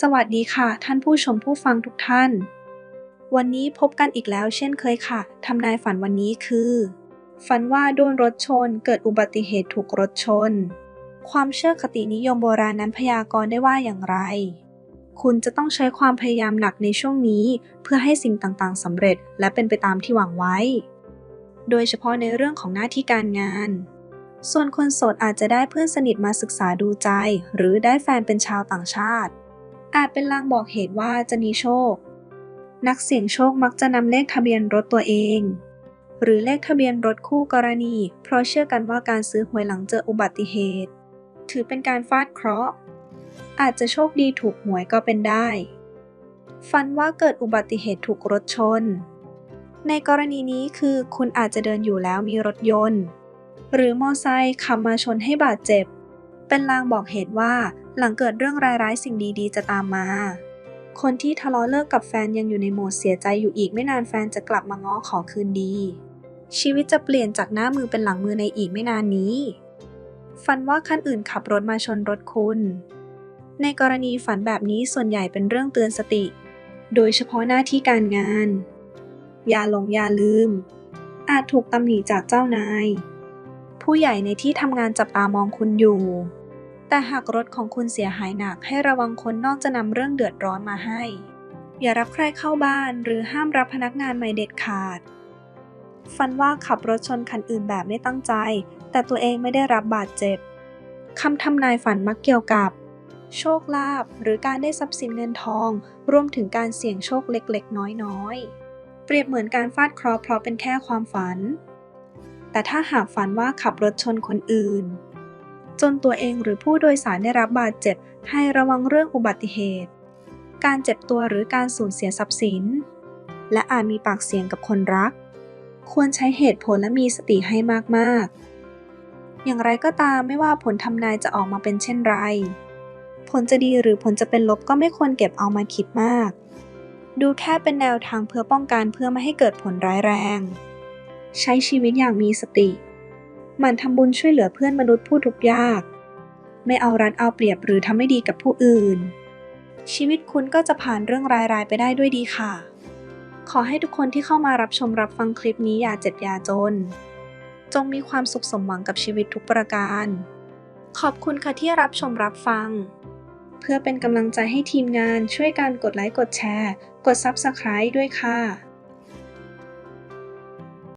สวัสดีค่ะ ท่านผู้ชมผู้ฟังทุกท่าน วันนี้พบกันอีกแล้วเช่นเคยค่ะทำนายฝันวันนี้คือ ฝันว่าโดนรถชน เกิดอุบัติเหตุถูกรถชน ความเชื่อคตินิยมโบราณนั้นพยากรณ์ได้ว่าอย่างไร คุณจะต้องใช้ความพยายามหนักในช่วงนี้ เพื่อให้สิ่งต่างๆสำเร็จและเป็นไปตามที่หวังไว้ โดยเฉพาะในเรื่องของหน้าที่การงานส่วนคนโสดอาจจะได้เพื่อนสนิทมาศึกษาดูใจ หรือได้แฟนเป็นชาวต่างชาติ อาจเป็นลางบอกเหตุว่าจะมีโชค นักเสี่ยงโชคมักจะนำเลขทะเบียนรถตัวเอง หรือเลขทะเบียนรถคู่กรณี เพราะเชื่อกันว่าการซื้อหวยหลังเจออุบัติเหตุ ถือเป็นการฟาดเคราะห์ อาจจะโชคดีถูกหวยก็เป็นได้ฝันว่าเกิดอุบัติเหตุถูกรถชน ในกรณีนี้คือคุณอาจจะเดินอยู่แล้วมีรถยนต์ หรือมอไซค์ขับมาชนให้บาดเจ็บ เป็นลางบอกเหตุว่าหลังเกิดเรื่องร้ายๆ สิ่งดีๆ จะตามมา คนที่ทะเลาะเลิกกับแฟนยังอยู่ในโหมดเสียใจอยู่อีกไม่นานแฟนจะกลับมาง้อขอคืนดี ชีวิตจะเปลี่ยนจากหน้ามือเป็นหลังมือในอีกไม่นานนี้ ฝันว่าคันอื่นขับรถมาชนรถคุณ ในกรณีฝันแบบนี้ส่วนใหญ่เป็นเรื่องเตือนสติ โดยเฉพาะหน้าที่การงาน อย่าหลงอย่าลืม อาจถูกตำหนิจากเจ้านาย ผู้ใหญ่ในที่ทำงานจับตามองคุณอยู่ แต่หากรถของคุณเสียหายหนักให้ระวังคนนอกจะนำเรื่องเดือดร้อนมาให้ อย่ารับใครเข้าบ้านหรือห้ามรับพนักงานใหม่เด็ดขาดฝันว่าขับรถชนคันอื่นแบบไม่ตั้งใจ แต่ตัวเองไม่ได้รับบาดเจ็บคำทำนายฝันมักเกี่ยวกับ โชคลาภหรือการได้ทรัพย์สินเงินทอง รวมถึงการเสี่ยงโชคเล็กๆ น้อยๆ เปรียบเหมือนการฟาดเคราะห์เพราะเป็นแค่ความฝัน แต่ถ้าหากฝันว่าขับรถชนคนอื่น จนตัวเองหรือผู้โดยสารได้รับบาดเจ็บ ให้ระวังเรื่องอุบัติเหตุ การเจ็บตัวหรือการสูญเสียทรัพย์สิน และอาจมีปากเสียงกับคนรัก ควรใช้เหตุผลและมีสติให้มากๆ อย่างไรก็ตามไม่ว่าผลทำนายจะออกมาเป็นเช่นไร ผลจะดีหรือผลจะเป็นลบก็ไม่ควรเก็บเอามาคิดมาก ดูแค่เป็นแนวทางเพื่อป้องกันเพื่อไม่ให้เกิดผลร้ายแรง ใช้ชีวิตอย่างมีสติ มันทำบุญช่วยเหลือเพื่อนมนุษย์ผู้ทุกข์ยาก ไม่เอารัดเอาเปรียบหรือทำไม่ดีกับผู้อื่น ชีวิตคุณก็จะผ่านเรื่องร้ายๆไปได้ด้วยดีค่ะ ขอให้ทุกคนที่เข้ามารับชมรับฟังคลิปนี้อย่าเจ็บอย่าจน จงมีความสุขสมหวังกับชีวิตทุกประการ ขอบคุณค่ะที่รับชมรับฟัง เพื่อเป็นกำลังใจให้ทีมงานช่วยการกดไลค์กดแชร์ กด Subscribe ด้วยค่ะ